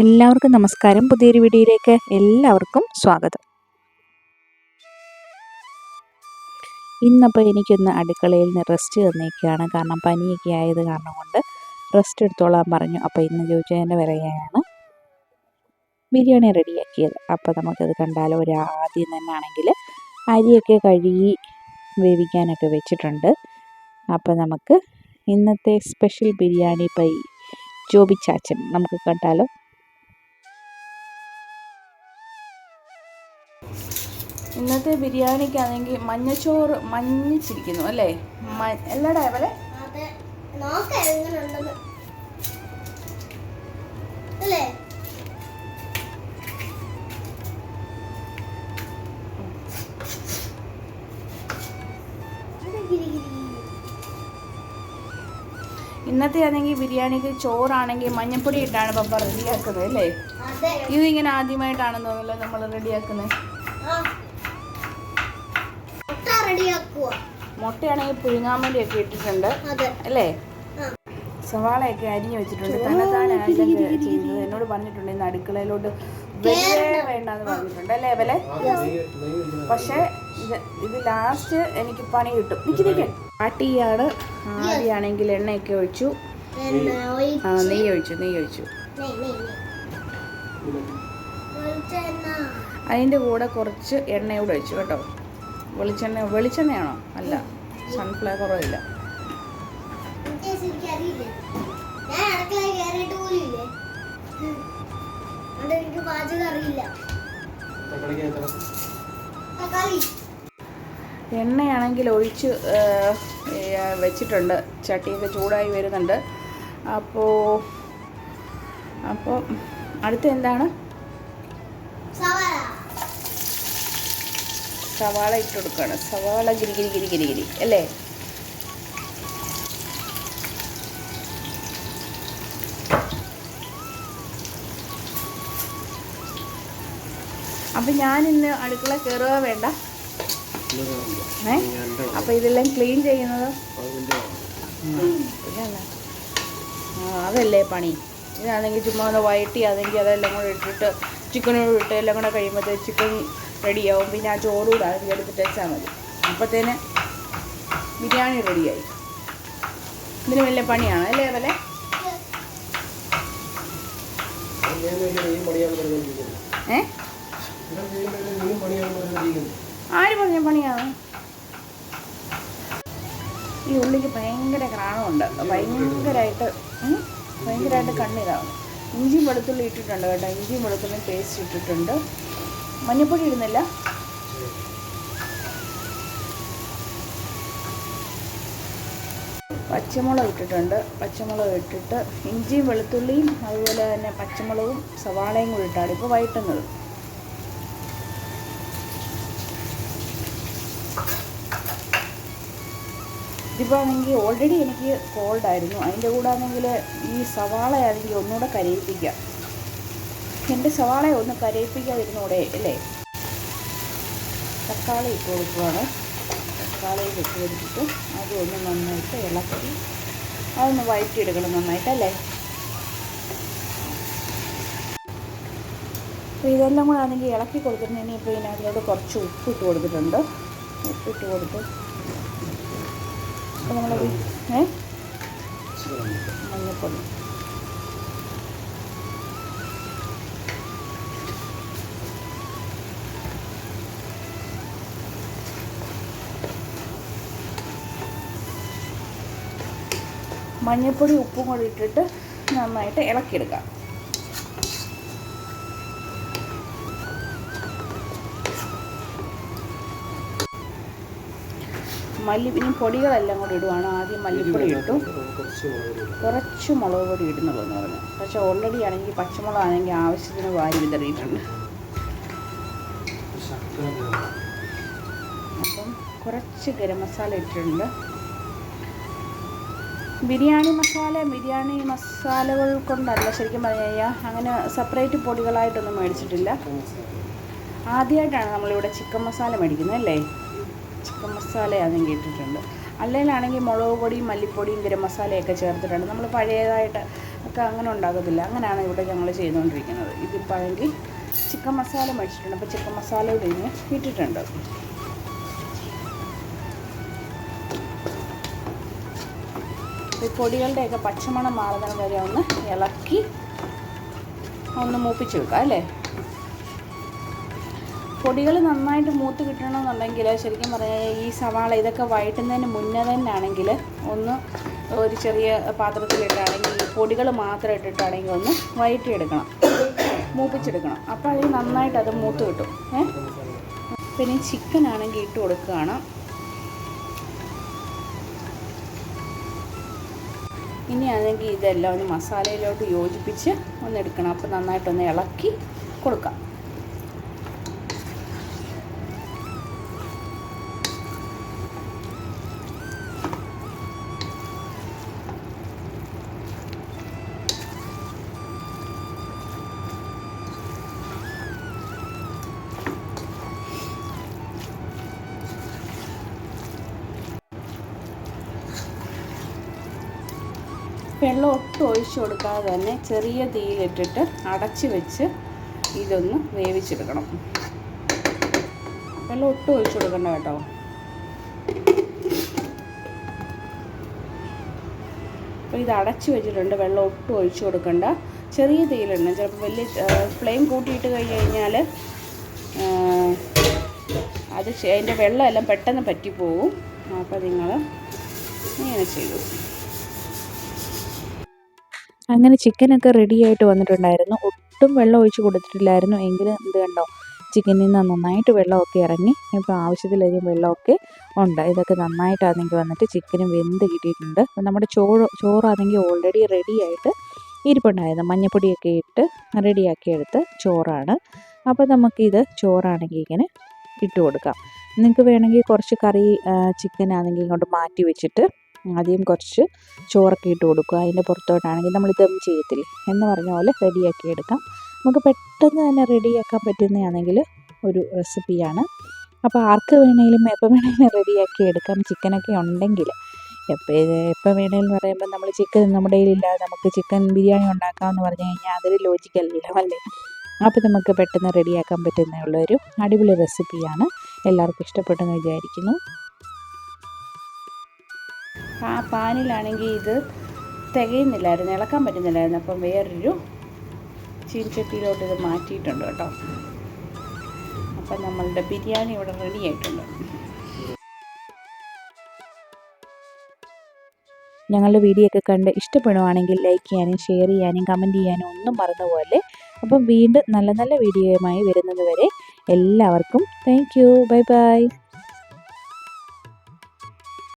എല്ലാവർക്കും നമസ്കാരം. പുതിയൊരു വീഡിയോയിലേക്ക് എല്ലാവർക്കും സ്വാഗതം. ഇന്നപ്പോൾ എനിക്കൊന്ന് അടുക്കളയിൽ നിന്ന് റെസ്റ്റ് തന്നേക്കുകയാണ് കാരണം പനിയൊക്കെ ആയത് കാരണം കൊണ്ട് റെസ്റ്റ് എടുത്തോളാൻ പറഞ്ഞു. അപ്പോൾ ഇന്ന് ചോദിച്ചതിന്റെ വിറയാണ് ബിരിയാണി റെഡിയാക്കിയത്. അപ്പോൾ നമുക്കത് കണ്ടാലോ ഒരു ആദ്യം തന്നെ ആണെങ്കിൽ അരിയൊക്കെ കഴുകി വേവിക്കാനൊക്കെ വെച്ചിട്ടുണ്ട്. അപ്പോൾ നമുക്ക് ഇന്നത്തെ സ്പെഷ്യൽ ബിരിയാണി പൈ. ജോബി ചാച്ചൻ നമുക്ക് കണ്ടാലോ ഇന്നത്തെ ബിരിയാണിക്കാണെങ്കിൽ മഞ്ഞച്ചോറ് മഞ്ഞിച്ചിരിക്കുന്നു അല്ലേ? എല്ലാടാ പോലെ നോക്കാം. ഇന്നത്തെ ആണെങ്കിൽ ബിരിയാണിക്ക് ചോറാണെങ്കിൽ മഞ്ഞപ്പൊടി ഇട്ടാണ് പപ്പ റെഡിയാക്കുന്നത് അല്ലേ? ഇത് ഇങ്ങനെ ആദ്യമായിട്ടാണെന്ന് തോന്നുന്നില്ല നമ്മൾ റെഡിയാക്കുന്നത്? മുട്ടയാണെങ്കിൽ പുഴുങ്ങാൻ വേണ്ടിയൊക്കെ ഇട്ടിട്ടുണ്ട് അല്ലേ? സവാളയൊക്കെ അരിഞ്ഞു വെച്ചിട്ടുണ്ട്. ഇതൊക്കെ ചെയ്യുന്നത് എന്നോട് പറഞ്ഞിട്ടുണ്ട് ഇന്ന് അടുക്കളയിലോട്ട് വേണ്ട. വേണ്ടെന്ന് പറഞ്ഞിട്ടുണ്ട് അല്ലേ അവലെ പക്ഷേ ഇത് ഇത് ലാസ്റ്റ് എനിക്ക് പണി കിട്ടും. നിക്ക് നിക്ക്. ആട്ടിയാണ് ആദ്യമാണെങ്കിൽ എണ്ണയൊക്കെ ഒഴിച്ചു. ആ നെയ്യ് ഒഴിച്ചു നെയ്യ് ഒഴിച്ചു. അതിന്റെ കൂടെ കുറച്ച് എണ്ണയൂടെ ഒഴിച്ചു കേട്ടോ. വെളിച്ചെണ്ണ വെളിച്ചെണ്ണയാണോ? അല്ല സൺഫ്ലവർ പാചകം അറിയില്ല. തക്കാളി. എണ്ണയാണെങ്കിൽ ഒഴിച്ച് വെച്ചിട്ടുണ്ട്. ചട്ടിയൊക്കെ ചൂടായി വരുന്നുണ്ട്. അപ്പോൾ അപ്പോൾ അടുത്ത എന്താണ്? സവാള. സവാള ഇട്ട് കൊടുക്കുകയാണ്. സവാള ഗിരിഗിരി ഗിരി ഗിരി ഗിരി ഗിരി അല്ലേ? അപ്പം ഞാൻ ഇന്ന് അടുക്കള കയറുക വേണ്ട. ഏ? അപ്പം ഇതെല്ലാം ക്ലീൻ ചെയ്യുന്നത്? അതല്ലേ പണി? ഇതാണെങ്കിൽ ചുമ്മാ ഒന്ന് വയറ്റി അതെങ്കിൽ അതെല്ലാം കൂടെ ഇട്ടിട്ട് ചിക്കനോട് ഇട്ട് എല്ലാം കൂടെ കഴിയുമ്പോഴത്തേ ചിക്കൻ റെഡിയാവും പിന്നെ ആ ചോറൂടെ അതിൽ എടുത്തിട്ട് വെച്ചാൽ മതി. അപ്പോഴത്തേന് ബിരിയാണി റെഡിയായി ഇതിന് വലിയ പണിയാണ് അല്ലേ അതല്ലേ ഏ? ആര് പറഞ്ഞ പണിയാണ് ഈ ഉള്ളിക്ക് ഭയങ്കര ക്രാണമുണ്ട് ഭയങ്കരമായിട്ട് ഭയങ്കരമായിട്ട് കണ്ണിതാവും ഇഞ്ചിയും വെളുത്തുള്ളി ഇട്ടിട്ടുണ്ട് കേട്ടോ. ഇഞ്ചിയും വെളുത്തുള്ളി പേസ്റ്റ് ഇട്ടിട്ടുണ്ട്. മഞ്ഞൾപ്പൊടി ഇടുന്നില്ല? പച്ചമുളക് ഇട്ടിട്ടുണ്ട്. പച്ചമുളക് ഇട്ടിട്ട് ഇഞ്ചിയും വെളുത്തുള്ളിയും അതുപോലെ തന്നെ പച്ചമുളകും സവാളയും കൂടി ഇട്ടാണ് ഇപ്പോൾ ഇതിപ്പോൾ ആണെങ്കിൽ ഓൾറെഡി എനിക്ക് കോൾഡ് ആയിരുന്നു. അതിന്റെ കൂടെ ആണെങ്കിൽ ഈ സവാള ആണെങ്കിൽ ഒന്നുകൂടെ കരയിപ്പിക്കാം. എന്റെ സവാള ഒന്ന് കരയിപ്പിക്കാതിരുന്നൂടെ അല്ലേ? തക്കാളി ഇട്ട് കൊടുക്കുവാണ്. തക്കാളി ഇട്ട് കൊടുത്തിട്ട് അത് ഒന്ന് നന്നായിട്ട് ഇളക്കി അതൊന്ന് വഴറ്റിയെടുക്കണം നന്നായിട്ട് അല്ലേ? അപ്പോൾ ഇതെല്ലാം കൂടെ ആണെങ്കിൽ ഇളക്കി കൊടുക്കുന്നതിന് ഇപ്പോൾ ഇതിനകത്തോട് കുറച്ച് ഉപ്പിട്ട് കൊടുത്തിട്ടുണ്ട്. ഉപ്പിട്ട് കൊടുത്ത് നമ്മൾ ഏ? മഞ്ഞപ്പൊടി. മഞ്ഞൾപ്പൊടി ഉപ്പും കൂടി ഇട്ടിട്ട് നന്നായിട്ട് ഇളക്കിയെടുക്കാം. മല്ലി ഇനി പൊടികളെല്ലാം കൂടി ഇടുവാണ്. ആദ്യം മല്ലിപ്പൊടി ഇട്ടു. കുറച്ച് മുളക് പൊടി ഇടുന്നുള്ളൂ എന്ന് പറഞ്ഞു. പക്ഷെ ഓൾറെഡി ആണെങ്കിൽ പച്ചമുളക് ആണെങ്കിൽ ആവശ്യത്തിന് വാരി വിതറിയിട്ടുണ്ട്. അപ്പം കുറച്ച് ഗരം മസാല ഇട്ടിട്ടുണ്ട്. ബിരിയാണി മസാല ബിരിയാണി മസാലകൾ കൊണ്ടല്ല ശരിക്കും പറഞ്ഞു കഴിഞ്ഞാൽ അങ്ങനെ സെപ്പറേറ്റ് പൊടികളായിട്ടൊന്നും മേടിച്ചിട്ടില്ല. ആദ്യമായിട്ടാണ് നമ്മളിവിടെ ചിക്കൻ മസാല മേടിക്കുന്നത് അല്ലേ? ചിക്കൻ മസാല ആണെങ്കിൽ ഇട്ടിട്ടുണ്ട് അല്ലെങ്കിലാണെങ്കിൽ മുളക് പൊടിയും മല്ലിപ്പൊടിയും ഗരം മസാലയൊക്കെ ചേർത്തിട്ടുണ്ട്. നമ്മൾ പഴയതായിട്ട് ഒക്കെ അങ്ങനെ ഉണ്ടാകത്തില്ല അങ്ങനെയാണ് ഇവിടെ ഞങ്ങൾ ചെയ്തുകൊണ്ടിരിക്കുന്നത്. ഇതിപ്പോൾ ആണെങ്കിൽ ചിക്കൻ മസാല മേടിച്ചിട്ടുണ്ട്. അപ്പോൾ ചിക്കൻ മസാല ഇവിടെ ഇട്ടിട്ടുണ്ട്. ഈ പൊടികളുടെയൊക്കെ പച്ചമണം മാറുന്ന വരെ ഒന്ന് ഇളക്കി ഒന്ന് മൂപ്പിച്ച് വെക്കാം അല്ലേ? പൊടികൾ നന്നായിട്ട് മൂത്ത് കിട്ടണമെന്നുണ്ടെങ്കിൽ ശരിക്കും പറഞ്ഞാൽ ഈ സവാള ഇതൊക്കെ വഴറ്റുന്നതിന് മുന്നേ തന്നെ ആണെങ്കിൽ ഒന്ന് ഒരു ചെറിയ പാത്രത്തിലിട്ടാണെങ്കിൽ പൊടികൾ മാത്രം ഇട്ടിട്ടാണെങ്കിൽ ഒന്ന് വഴറ്റിയെടുക്കണം മൂപ്പിച്ചെടുക്കണം. അപ്പോൾ അതിൽ നന്നായിട്ട് അത് മൂത്ത് കിട്ടും. ഏ? പിന്നെ ചിക്കൻ ആണെങ്കിൽ ഇട്ട് കൊടുക്കുകയാണ്. ഇനി ആണെങ്കിൽ ഇതെല്ലാം ഒന്ന് മസാലയിലോട്ട് യോജിപ്പിച്ച് ഒന്ന് എടുക്കണം അപ്പോൾ നന്നായിട്ടൊന്ന് ഇളക്കി കൊടുക്കാം. വെള്ളം ഒട്ടും ഒഴിച്ചു കൊടുക്കാതെ തന്നെ ചെറിയ തീയിലിട്ടിട്ട് അടച്ച് വെച്ച് ഇതൊന്ന് വേവിച്ചെടുക്കണം. വെള്ളം ഒട്ടും ഒഴിച്ചു കൊടുക്കണ്ട കേട്ടോ. അപ്പോൾ ഇത് അടച്ചു വെച്ചിട്ടുണ്ട്. വെള്ളം ഒട്ടും ഒഴിച്ചു കൊടുക്കണ്ട. ചെറിയ തീയിലിടണം. ചിലപ്പോൾ വലിയ ഫ്ലെയിം കൂട്ടിയിട്ട് കഴിഞ്ഞ് കഴിഞ്ഞാൽ അത് അതിന്റെ വെള്ളമെല്ലാം പെട്ടെന്ന് പറ്റിപ്പോവും. അപ്പോൾ നിങ്ങൾ ഇങ്ങനെ ചെയ്തു. അങ്ങനെ ചിക്കനൊക്കെ റെഡി ആയിട്ട് വന്നിട്ടുണ്ടായിരുന്നു. ഒട്ടും വെള്ളം ഒഴിച്ച് കൊടുത്തിട്ടില്ലായിരുന്നു. എങ്കിലും ഇത് കണ്ടോ? ചിക്കനിൽ നിന്ന് നന്നായിട്ട് വെള്ളമൊക്കെ ഇറങ്ങി. ഇപ്പോൾ ആവശ്യത്തിലധികം വെള്ളമൊക്കെ ഉണ്ട്. ഇതൊക്കെ നന്നായിട്ടാണെങ്കിൽ വന്നിട്ട് ചിക്കനും വെന്ത് കിട്ടിയിട്ടുണ്ട്. നമ്മുടെ ചോറ് ചോറാണെങ്കിൽ ഓൾറെഡി റെഡി ആയിട്ട് ഇരിപ്പുണ്ടായിരുന്നു. മഞ്ഞപ്പൊടിയൊക്കെ ഇട്ട് റെഡിയാക്കി എടുത്ത് ചോറാണ്. അപ്പോൾ നമുക്കിത് ചോറാണെങ്കിൽ ഇങ്ങനെ ഇട്ട് കൊടുക്കാം. നിങ്ങൾക്ക് വേണമെങ്കിൽ കുറച്ച് കറി ചിക്കൻ ആണെങ്കിൽ ഇങ്ങോട്ട് മാറ്റി വെച്ചിട്ട് ആദ്യം കുറച്ച് ചോറൊക്കെ ഇട്ട് കൊടുക്കുക. അതിന്റെ പുറത്തോട്ടാണെങ്കിൽ നമ്മൾ ദം ചെയ്യത്തില്ലേ. എന്ന് പറഞ്ഞ പോലെ റെഡിയാക്കി എടുക്കാം. നമുക്ക് പെട്ടെന്ന് തന്നെ റെഡിയാക്കാൻ പറ്റുന്നതാണെങ്കിൽ ഒരു റെസിപ്പിയാണ്. അപ്പോൾ ആർക്ക് വേണമെങ്കിലും എപ്പോൾ വേണമെങ്കിലും റെഡിയാക്കി എടുക്കാം. ചിക്കനൊക്കെ ഉണ്ടെങ്കിൽ. എപ്പോൾ എപ്പോൾ വേണമെങ്കിലും പറയുമ്പോൾ നമ്മൾ ചിക്കൻ നമ്മുടെ കയ്യിലില്ലാതെ നമുക്ക് ചിക്കൻ ബിരിയാണി ഉണ്ടാക്കാമെന്ന് പറഞ്ഞു കഴിഞ്ഞാൽ അതൊരു ലോജിക്കല്ലല്ലോ അല്ലേ അപ്പോൾ നമുക്ക് പെട്ടെന്ന് റെഡിയാക്കാൻ പറ്റുന്ന ഉള്ളൊരു അടിപൊളി റെസിപ്പിയാണ്. എല്ലാവർക്കും ഇഷ്ടപ്പെട്ടെന്ന് വിചാരിക്കുന്നു. ആ പാനിലാണെങ്കിൽ ഇത് തികയുന്നില്ലായിരുന്നു ഇളക്കാൻ പറ്റുന്നില്ലായിരുന്നു. അപ്പം വേറൊരു ചീൻചട്ടിയിലോട്ട് ഇത് മാറ്റിയിട്ടുണ്ട് കേട്ടോ. അപ്പം നമ്മളുടെ ബിരിയാണി ഇവിടെ റെഡി ആയിട്ടുണ്ട്. ഞങ്ങളുടെ വീഡിയോ ഒക്കെ കണ്ട് ഇഷ്ടപ്പെടുവാണെങ്കിൽ ലൈക്ക് ചെയ്യാനും ഷെയർ ചെയ്യാനും കമന്റ് ചെയ്യാനും ഒന്നും മറന്നുപോലെ അപ്പം വീണ്ടും നല്ല നല്ല വീഡിയോയുമായി വരുന്നത് വരെ എല്ലാവർക്കും താങ്ക് യു ബൈ ബൈ